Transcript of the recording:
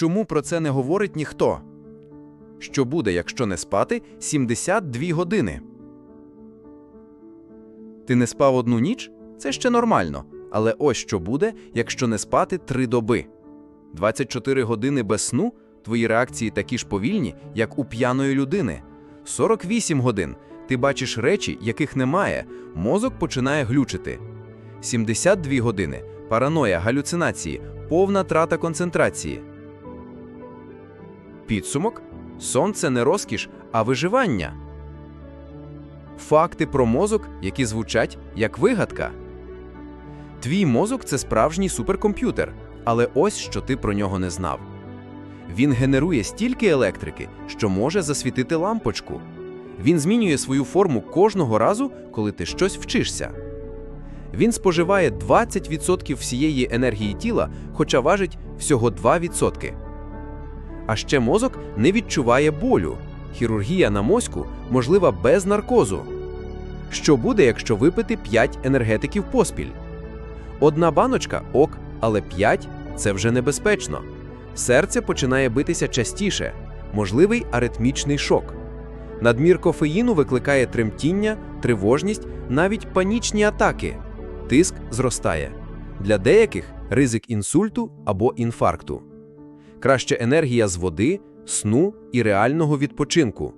Чому про це не говорить ніхто? Що буде, якщо не спати 72 години? Ти не спав одну ніч? Це ще нормально. Але ось що буде, якщо не спати три доби. 24 години без сну твої реакції такі ж повільні, як у п'яної людини. 48 годин ти бачиш речі, яких немає, мозок починає глючити. 72 години параноя, галюцинації, повна трата концентрації. Підсумок сон це не розкіш, а виживання. Факти про мозок, які звучать як вигадка. Твій мозок це справжній суперкомп'ютер, але ось що ти про нього не знав. Він генерує стільки електрики, що може засвітити лампочку. Він змінює свою форму кожного разу, коли ти щось вчишся. Він споживає 20% всієї енергії тіла, хоча важить всього 2%. А ще мозок не відчуває болю. Хірургія на мозку можлива без наркозу. Що буде, якщо випити 5 енергетиків поспіль? Одна баночка ок, але 5 – це вже небезпечно. Серце починає битися частіше, можливий аритмічний шок. Надмір кофеїну викликає тремтіння, тривожність, навіть панічні атаки. Тиск зростає. Для деяких ризик інсульту або інфаркту. Краще енергія з води, сну і реального відпочинку.